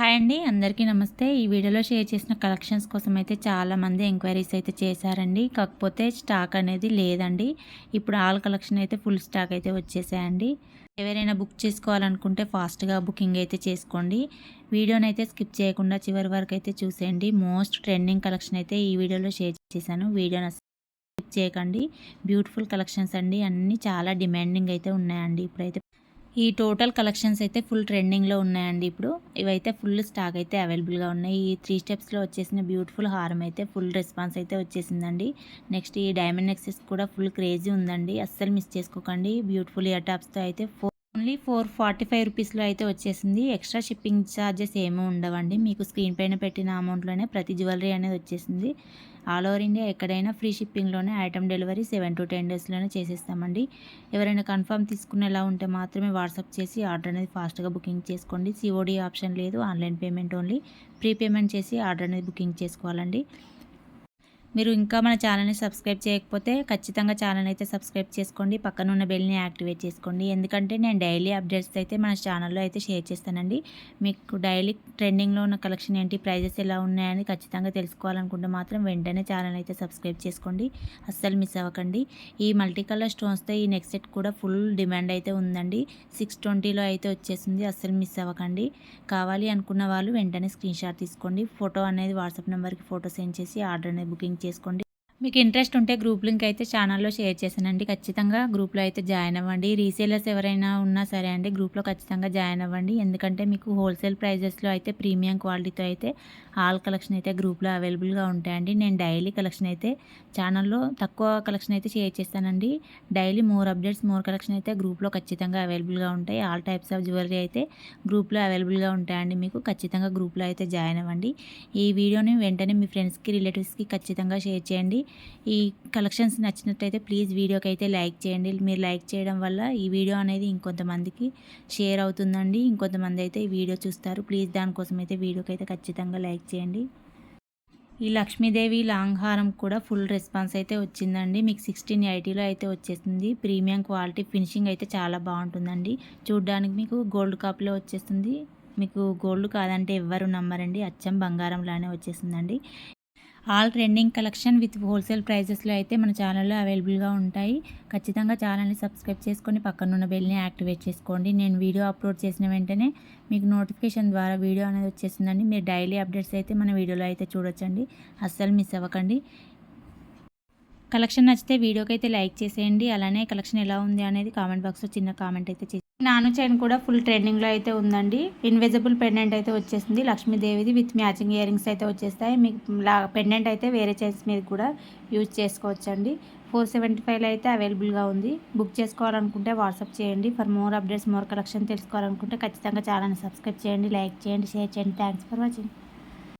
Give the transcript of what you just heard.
Hi అండి అందరికీ నమస్తే. ఈ వీడియోలో షేర్ చేసిన కలెక్షన్స్ కోసం అయితే చాలామంది ఎంక్వైరీస్ అయితే చేశారండి. కాకపోతే స్టాక్ అనేది లేదండి. ఇప్పుడు ఆల్ కలెక్షన్ అయితే ఫుల్ స్టాక్ అయితే వచ్చేసాయండి. ఎవరైనా బుక్ చేసుకోవాలనుకుంటే ఫాస్ట్గా బుకింగ్ అయితే చేసుకోండి. వీడియోని అయితే స్కిప్ చేయకుండా చివరి వరకు అయితే చూసేయండి. మోస్ట్ ట్రెండింగ్ కలెక్షన్ అయితే ఈ వీడియోలో షేర్ చేశాను. వీడియోని స్కిప్ చేయకండి. బ్యూటిఫుల్ కలెక్షన్స్ అండి. అన్నీ చాలా డిమాండింగ్ అయితే ఉన్నాయండి. ఇప్పుడైతే ఈ టోటల్ కలెక్షన్స్ అయితే ఫుల్ ట్రెండింగ్లో ఉన్నాయండి ఇప్పుడు. ఇవైతే ఫుల్ స్టాక్ అయితే అవైలబుల్గా ఉన్నాయి. ఈ త్రీ స్టెప్స్లో వచ్చేసిన బ్యూటిఫుల్ హారం అయితే ఫుల్ రెస్పాన్స్ అయితే వచ్చేసిందండి. నెక్స్ట్ ఈ డైమండ్ నెక్సెస్ కూడా ఫుల్ క్రేజీ ఉందండి. అస్సలు మిస్ చేసుకోకండి. బ్యూటిఫుల్ ఇయర్ టాప్స్తో అయితే four only four forty five రూపీస్లో అయితే వచ్చేసింది. ఎక్స్ట్రా షిప్పింగ్ ఛార్జెస్ ఏమీ ఉండవండి. మీకు స్క్రీన్ పైన పెట్టిన అమౌంట్లోనే ప్రతి జ్యువెలరీ అనేది వచ్చేసింది. ఆల్ ఓవర్ ఇండియా ఎక్కడైనా free షిప్పింగ్లోనే item delivery seven to ten డేస్లోనే చేసేస్తామండి. ఎవరైనా కన్ఫర్మ్ తీసుకునేలా ఉంటే మాత్రమే వాట్సాప్ చేసి ఆర్డర్ అనేది ఫాస్ట్గా బుకింగ్ చేసుకోండి. సిఓడి ఆప్షన్ లేదు. Online payment only pre payment చేసి ఆర్డర్ అనేది బుకింగ్ చేసుకోవాలండి. మీరు ఇంకా మన ఛానల్ని సబ్స్క్రైబ్ చేయకపోతే ఖచ్చితంగా ఛానల్ అయితే సబ్స్క్రైబ్ చేసుకోండి. పక్కన ఉన్న బెల్ని యాక్టివేట్ చేసుకోండి. ఎందుకంటే నేను డైలీ అప్డేట్స్ అయితే మన ఛానల్లో అయితే షేర్ చేస్తానండి. మీకు డైలీ ట్రెండింగ్లో ఉన్న కలెక్షన్ ఏంటి ప్రైజెస్ ఎలా ఉన్నాయని ఖచ్చితంగా తెలుసుకోవాలనుకుంటే మాత్రం వెంటనే ఛానల్ అయితే సబ్స్క్రైబ్ చేసుకోండి. అస్సలు మిస్ అవ్వకండి. ఈ మల్టీ కలర్ స్టోన్స్తో ఈ నెక్స్ట్ సెట్ కూడా ఫుల్ డిమాండ్ అయితే ఉందండి. సిక్స్ ట్వంటీలో అయితే వచ్చేసింది. అస్సలు మిస్ అవ్వకండి. కావాలి అనుకున్న వాళ్ళు వెంటనే స్క్రీన్ షాట్ తీసుకోండి. ఫోటో అనేది వాట్సాప్ నెంబర్కి ఫోటో సెండ్ చేసి ఆర్డర్ అనేది బుకింగ్ చేసుకోండి. మీకు ఇంట్రెస్ట్ ఉంటే గ్రూప్ లింక్ అయితే ఛానల్లో షేర్ చేశానండి. ఖచ్చితంగా గ్రూప్లో అయితే జాయిన్ అవ్వండి. రీసేలర్స్ ఎవరైనా ఉన్నా సరే అండి గ్రూప్లో ఖచ్చితంగా జాయిన్ అవ్వండి. ఎందుకంటే మీకు హోల్సేల్ ప్రైజెస్లో అయితే ప్రీమియం క్వాలిటీతో అయితే ఆల్ కలెక్షన్ అయితే గ్రూప్లో అవైలబుల్గా ఉంటాయండి. నేను డైలీ కలెక్షన్ అయితే ఛానల్లో తక్కువ కలెక్షన్ అయితే షేర్ చేస్తానండి. Daily more updates more collection అయితే గ్రూప్లో ఖచ్చితంగా అవైలబుల్గా ఉంటాయి. ఆల్ టైప్స్ ఆఫ్ జ్యువెలరీ అయితే గ్రూప్లో అవైలబుల్గా ఉంటాయండి మీకు. ఖచ్చితంగా గ్రూప్లో అయితే జాయిన్ అవ్వండి. ఈ వీడియోని వెంటనే మీ ఫ్రెండ్స్కి రిలేటివ్స్కి ఖచ్చితంగా షేర్ చేయండి. ఈ కలెక్షన్స్ నచ్చినట్టయితే ప్లీజ్ వీడియోకి అయితే లైక్ చేయండి. మీరు లైక్ చేయడం వల్ల ఈ వీడియో అనేది ఇంకొంతమందికి షేర్ అవుతుందండి. ఇంకొంతమంది అయితే ఈ వీడియో చూస్తారు. ప్లీజ్ దానికోసం అయితే వీడియోకి అయితే ఖచ్చితంగా లైక్ చేయండి. ఈ లక్ష్మీదేవి లాంగ్ హారం కూడా ఫుల్ రెస్పాన్స్ అయితే వచ్చిందండి. మీకు సిక్స్టీన్ ఎయిటీలో అయితే వచ్చేసింది ప్రీమియం క్వాలిటీ ఫినిషింగ్ అయితే చాలా బాగుంటుందండి. చూడ్డానికి మీకు గోల్డ్ కాప్లో వచ్చేస్తుంది. మీకు గోల్డ్ కాదంటే ఎవ్వరు నమ్మరండి. అచ్చం బంగారంలానే వచ్చేసిందండి all trending collection with wholesale ప్రైజెస్లో అయితే మన ఛానల్లో అవైలబుల్గా ఉంటాయి. ఖచ్చితంగా ఛానల్ని సబ్స్క్రైబ్ చేసుకొని పక్కనున్న బెల్ని యాక్టివేట్ చేసుకోండి. నేను వీడియో అప్లోడ్ చేసిన వెంటనే మీకు నోటిఫికేషన్ ద్వారా వీడియో అనేది వచ్చేసిందండి మీరు డైలీ అప్డేట్స్ అయితే మన వీడియోలో అయితే చూడొచ్చండి. అస్సలు మిస్ అవ్వకండి. కలెక్షన్ నచ్చితే వీడియోకి అయితే లైక్ చేసేయండి. అలానే కలెక్షన్ ఎలా ఉంది అనేది కామెంట్ బాక్స్లో చిన్న కామెంట్ అయితే చేసి నాను చైన్ కూడా ఫుల్ ట్రెండింగ్లో అయితే ఉందండి. ఇన్విజిబుల్ పెండెంట్ అయితే వచ్చేసింది. లక్ష్మీదేవిది విత్ మ్యాచింగ్ ఇయర్ రింగ్స్ అయితే వచ్చేస్తాయి. మీకు పెండెంట్ అయితే వేరే చైన్స్ మీద కూడా యూజ్ చేసుకోవచ్చండి. ఫోర్ సెవెంటీ ఫైవ్లో అయితే అవైలబుల్గా ఉంది. బుక్ చేసుకోవాలనుకుంటే వాట్సాప్ చేయండి. For more updates more collection తెలుసుకోవాలనుకుంటే ఖచ్చితంగా ఛానల్ని సబ్స్క్రైబ్ చేయండి లైక్ చేయండి షేర్ చేయండి. Thanks for watching.